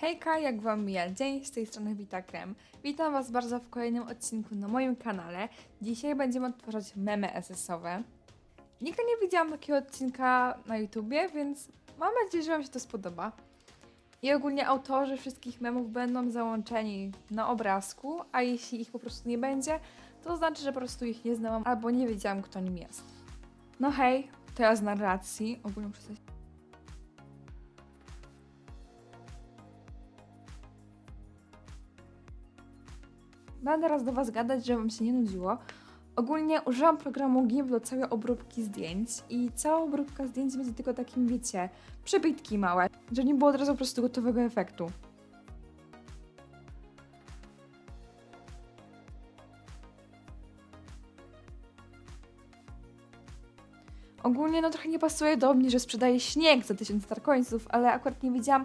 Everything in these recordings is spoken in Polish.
Hejka, jak wam mija dzień? Z tej strony Wita Krem. Witam was bardzo w kolejnym odcinku na moim kanale. Dzisiaj będziemy odtwarzać memy SS-owe. Nigdy nie widziałam takiego odcinka na YouTubie, więc mam nadzieję, że wam się to spodoba. I ogólnie autorzy wszystkich memów będą załączeni na obrazku, a jeśli ich po prostu nie będzie, to znaczy, że po prostu ich nie znałam albo nie wiedziałam, kto nim jest. No hej, teraz narracji. Ogólnie muszę Będę raz do Was gadać, żeby Wam się nie nudziło. Ogólnie użyłam programu GIMP do całej obróbki zdjęć i cała obróbka zdjęć będzie tylko takim, wiecie, przebitki małe, żeby nie było od razu po prostu gotowego efektu. Ogólnie no trochę nie pasuje do mnie, że sprzedaję śnieg za 1000 starkońców, ale akurat nie wiedziałam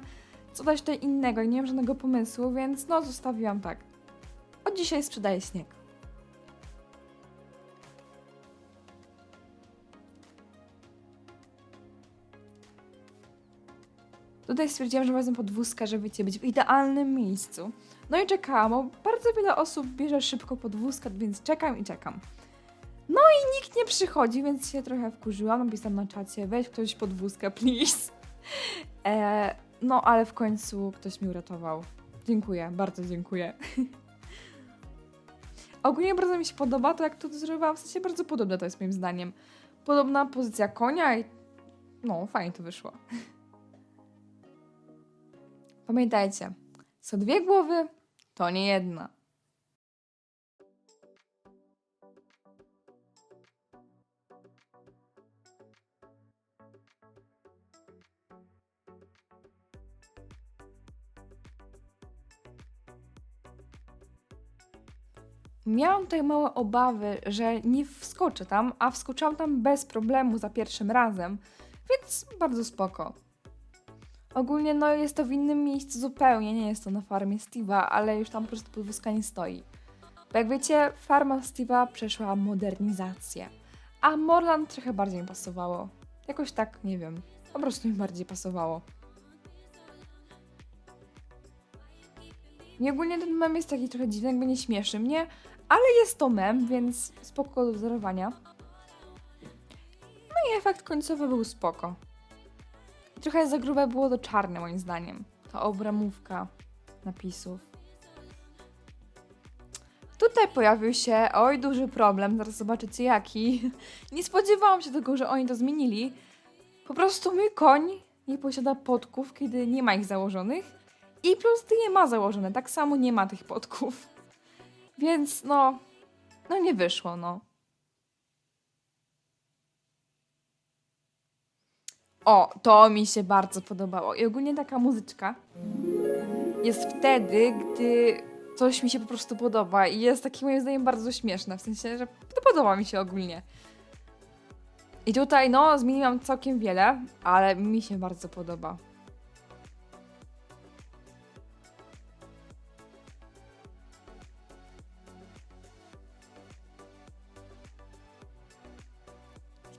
co dać tutaj innego i nie mam żadnego pomysłu, więc no zostawiłam tak. Od dzisiaj sprzedaję śnieg. Tutaj stwierdziłam, że wezmę podwózkę, żeby wiecie, być w idealnym miejscu. No i czekałam, bo bardzo wiele osób bierze szybko podwózkę, więc czekam i czekam. No i nikt nie przychodzi, więc się trochę wkurzyłam. Napisałam na czacie, weź ktoś podwózkę, please. E, no ale w końcu ktoś mi uratował. Dziękuję, bardzo dziękuję. Ogólnie bardzo mi się podoba to, jak to zrobiłam. W sensie bardzo podobne to jest moim zdaniem. Podobna pozycja konia i no, fajnie to wyszło. Pamiętajcie, są dwie głowy, to nie jedna. Miałam tutaj małe obawy, że nie wskoczę tam, a wskoczyłam tam bez problemu za pierwszym razem, więc bardzo spoko. Ogólnie no jest to w innym miejscu zupełnie, nie jest to na farmie Steve'a, ale już tam po prostu podwózka nie stoi. Bo jak wiecie, farma Steve'a przeszła modernizację, a Morland trochę bardziej mi pasowało. Jakoś tak, nie wiem, po prostu mi bardziej pasowało. I ogólnie ten mem jest taki trochę dziwny, jakby nie śmieszy mnie, ale jest to mem, więc spoko do wzorowania. No i efekt końcowy był spoko. Trochę za grube było to czarne moim zdaniem. Ta obramówka napisów. Tutaj pojawił się, oj, duży problem, zaraz zobaczycie jaki. Nie spodziewałam się tego, że oni to zmienili. Po prostu mój koń nie posiada podków, kiedy nie ma ich założonych. I plus ty je ma założone, tak samo nie ma tych podków. Więc no, no nie wyszło, no. O, to mi się bardzo podobało. I ogólnie taka muzyczka jest wtedy, gdy coś mi się po prostu podoba i jest takie moim zdaniem bardzo śmieszne, w sensie, że to podoba mi się ogólnie. I tutaj, no, zmieniłam całkiem wiele, ale mi się bardzo podoba.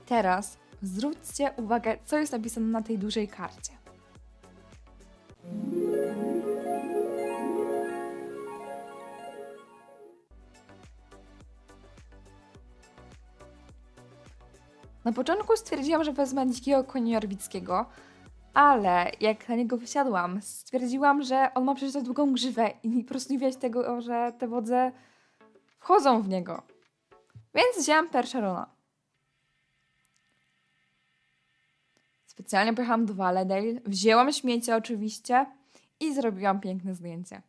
Teraz zwróćcie uwagę, co jest napisane na tej dużej karcie. Na początku stwierdziłam, że wezmę dzikiego konia Jorwickiego, ale jak na niego wysiadłam, stwierdziłam, że on ma przecież za długą grzywę i po prostu nie widać tego, że te wodze wchodzą w niego. Więc wzięłam Percherona. Specjalnie pojechałam do Valedale, wzięłam śmiecie oczywiście i zrobiłam piękne zdjęcie.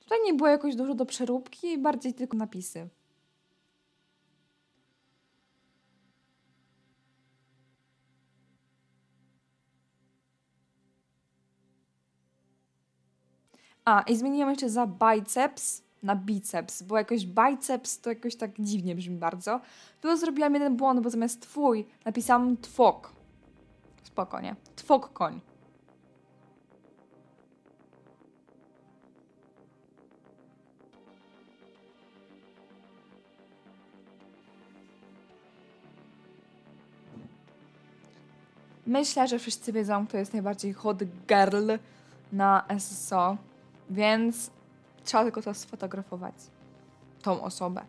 Tutaj nie było jakoś dużo do przeróbki, bardziej tylko napisy. A, i zmieniłam jeszcze za biceps na biceps, bo jakoś biceps to jakoś tak dziwnie brzmi bardzo. Tu zrobiłam jeden błąd, bo zamiast twój napisałam twok. Spoko, nie? Twok koń. Myślę, że wszyscy wiedzą, kto jest najbardziej hot girl na SSO, więc trzeba tylko to sfotografować. Tą osobę.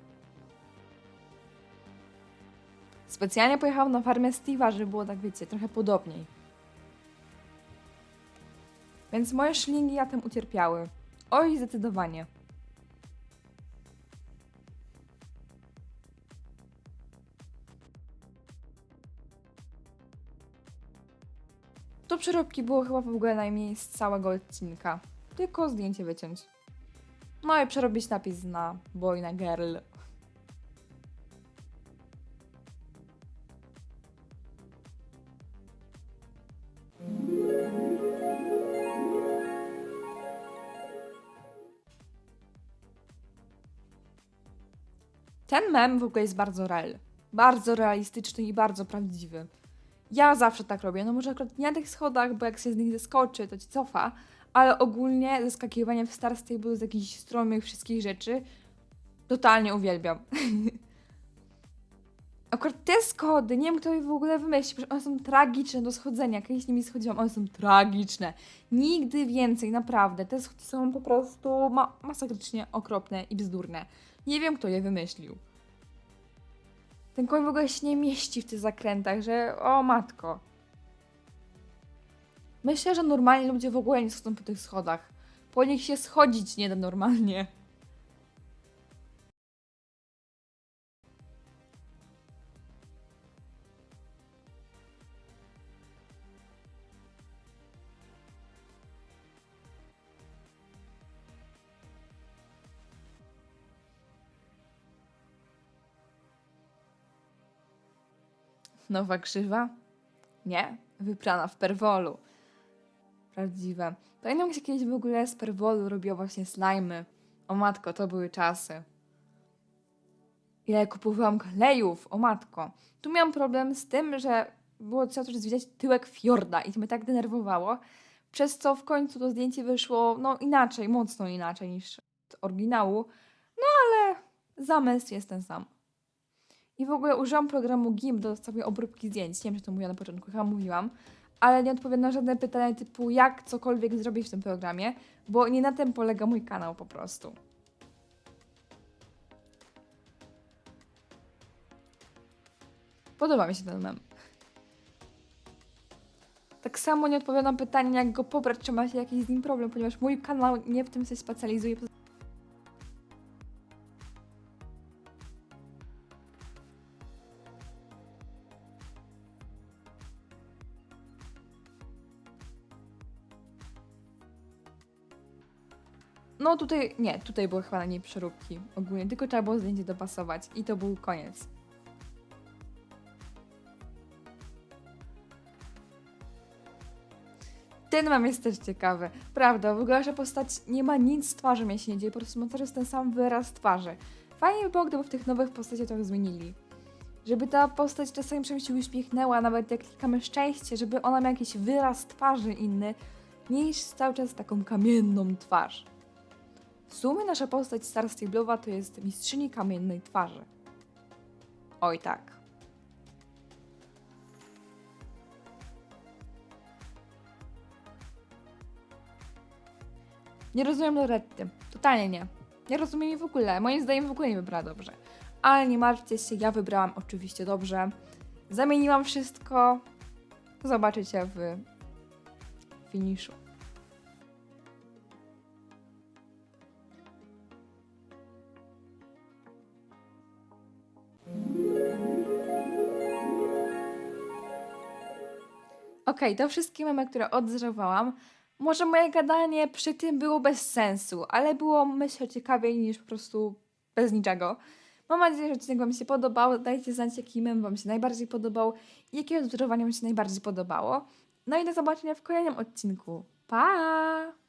Specjalnie pojechałam na farmę Steve'a, żeby było tak, wiecie, trochę podobniej. Więc moje szlingi na tym ucierpiały. Oj, zdecydowanie. To przeróbki było chyba w ogóle najmniej z całego odcinka. Tylko zdjęcie wyciąć. No przerobić napis na boy na girl. Ten mem w ogóle jest bardzo real. Bardzo realistyczny i bardzo prawdziwy. Ja zawsze tak robię. No może akurat nie na tych schodach, bo jak się z nich zeskoczy, to ci cofa, ale ogólnie zeskakiwanie w Star Stable z jakichś stromych wszystkich rzeczy totalnie uwielbiam. Akurat te schody, nie wiem kto je w ogóle wymyślił, one są tragiczne do schodzenia. Kiedyś nimi schodziłam, one są tragiczne. Nigdy więcej, naprawdę. Te schody są po prostu ma masakrycznie okropne i bzdurne. Nie wiem kto je wymyślił. Ten koń w ogóle się nie mieści w tych zakrętach, że o matko. Myślę, że normalni ludzie w ogóle nie schodzą po tych schodach. Po nich się schodzić nie da normalnie. Nowa krzywa? Nie, wyprana w perwolu. Prawdziwe. Pamiętam, jak się kiedyś w ogóle z perwolu robiło właśnie slajmy. O matko, to były czasy. Ile kupowałam klejów, o matko. Tu miałam problem z tym, że było trzeba też widzieć tyłek fiorda i to mnie tak denerwowało, przez co w końcu to zdjęcie wyszło no inaczej, mocno inaczej niż oryginału. No ale zamysł jest ten sam. I w ogóle użyłam programu GIMP do sobie obróbki zdjęć. Nie wiem, czy to mówiłam na początku, chyba mówiłam. Ale nie odpowiem na żadne pytania typu jak cokolwiek zrobić w tym programie, bo nie na tym polega mój kanał po prostu. Podoba mi się ten mem. Tak samo nie odpowiadam na pytanie, jak go pobrać, czy macie jakiś z nim problem, ponieważ mój kanał nie w tym się specjalizuje. No tutaj, nie, tutaj były chyba na niej przeróbki ogólnie, tylko trzeba było zdjęcie dopasować i to był koniec. Ten mam jest też ciekawy. Prawda, w ogóle nasza postać nie ma nic z twarzy, dzieje, po prostu ma teraz ten sam wyraz twarzy. Fajnie by było, gdyby w tych nowych postaciach to zmienili. Żeby ta postać czasami przynajmniej się uśmiechnęła, nawet jak klikamy szczęście, żeby ona miała jakiś wyraz twarzy inny, niż cały czas taką kamienną twarz. W sumie nasza postać Star Stable'owa to jest mistrzyni kamiennej twarzy. Oj tak. Nie rozumiem Loretty. Totalnie nie. Nie rozumiem jej w ogóle. Moim zdaniem w ogóle nie wybrała dobrze. Ale nie martwcie się, ja wybrałam oczywiście dobrze. Zamieniłam wszystko. Zobaczycie w finiszu. Okej, to wszystkie memy, które odżywałam. Może moje gadanie przy tym było bez sensu, ale było myślę ciekawiej niż po prostu bez niczego. Mam nadzieję, że odcinek Wam się podobał. Dajcie znać, jaki mem Wam się najbardziej podobał i jakie odwzorowanie Wam się najbardziej podobało. No i do zobaczenia w kolejnym odcinku. Pa!